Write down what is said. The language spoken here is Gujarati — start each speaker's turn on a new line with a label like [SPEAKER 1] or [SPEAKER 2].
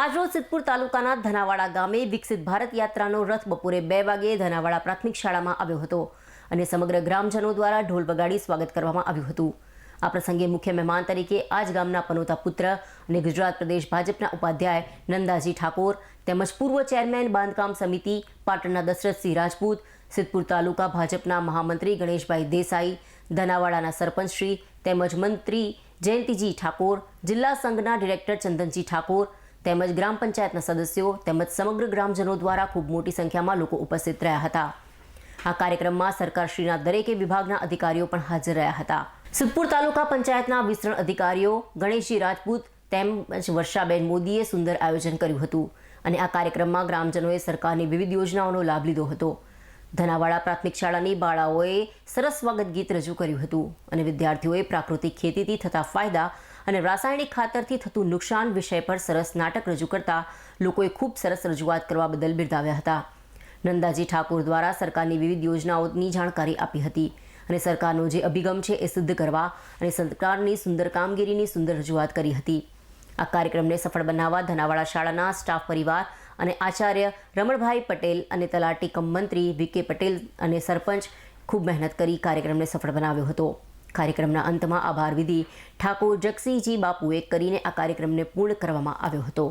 [SPEAKER 1] આજરોજ સિદ્ધપુર તાલુકાના ધનાવાડા ગામે વિકસિત ભારત યાત્રાનો રથ બપોરે બે વાગે ધનાવાડા પ્રાથમિક શાળામાં આવ્યો હતો અને સમગ્ર ગ્રામજનો દ્વારા ઢોલ વગાડી સ્વાગત કરવામાં આવ્યું હતું. આ પ્રસંગે મુખ્ય મહેમાન તરીકે આજ ગામના પનોતા પુત્ર અને ગુજરાત પ્રદેશ ભાજપના ઉપાધ્યાય નંદાજી ઠાકોર, તેમજ પૂર્વ ચેરમેન બાંધકામ સમિતિ પાટણના દશરથસિંહ રાજપૂત, સિદ્ધપુર તાલુકા ભાજપના મહામંત્રી ગણેશભાઈ દેસાઈ, ધનાવાડાના સરપંચશ્રી તેમજ મંત્રી જયંતિજી ઠાકોર, જિલ્લા સંઘના ડિરેક્ટર ચંદનજી ઠાકોર તેમજ ગ્રામ પંચાયતના સદસ્યો તેમજ સમગ્ર ગ્રામજનો દ્વારા ખૂબ મોટી સંખ્યામાં લોકો ઉપસ્થિત રહ્યા હતા. આ કાર્યક્રમમાં સરકારશ્રીના દરેકે વિભાગના અધિકારીઓ પણ હાજર રહ્યા હતા. સુખપુર તાલુકા પંચાયતના વિસ્તરણ અધિકારીઓ ગણેશજી રાજપૂત તેમજ વર્ષાબેન મોદીએ સુંદર આયોજન કર્યું હતું અને આ કાર્યક્રમમાં ગ્રામજનોએ સરકારની વિવિધ યોજનાઓનો લાભ લીધો હતો. ધનાવાડા પ્રાથમિક શાળાની બાળાઓએ સરસ સ્વાગત ગીત રજૂ કર્યું હતું અને વિદ્યાર્થીઓએ પ્રાકૃતિક ખેતીથી થતા ફાયદા અને રાસાયણિક ખાતરથી થતું નુકસાન વિષય પર સરસ નાટક રજૂ કરતા લોકોએ ખૂબ સરસ રજૂઆત કરવા બદલ બિરદાવ્યા હતા. નંદાજી ઠાકોર દ્વારા સરકારની વિવિધ યોજનાઓની જાણકારી આપી હતી અને સરકારનો જે અભિગમ છે એ સિદ્ધ કરવા અને સરકારની સુંદર કામગીરીની સુંદર રજૂઆત કરી હતી. આ કાર્યક્રમને સફળ બનાવવા ધનાવાડા શાળાના સ્ટાફ પરિવાર અને આચાર્ય રમણભાઈ પટેલ અને તલાટી કમ મંત્રી વી કે પટેલ અને સરપંચ ખૂબ મહેનત કરી કાર્યક્રમને સફળ બનાવ્યો હતો. કાર્યક્રમના અંતમાં આભાર વિધિ ઠાકોર જગસિંહજી બાપુએ કરીને આ કાર્યક્રમને પૂર્ણ કરવામાં આવ્યો હતો.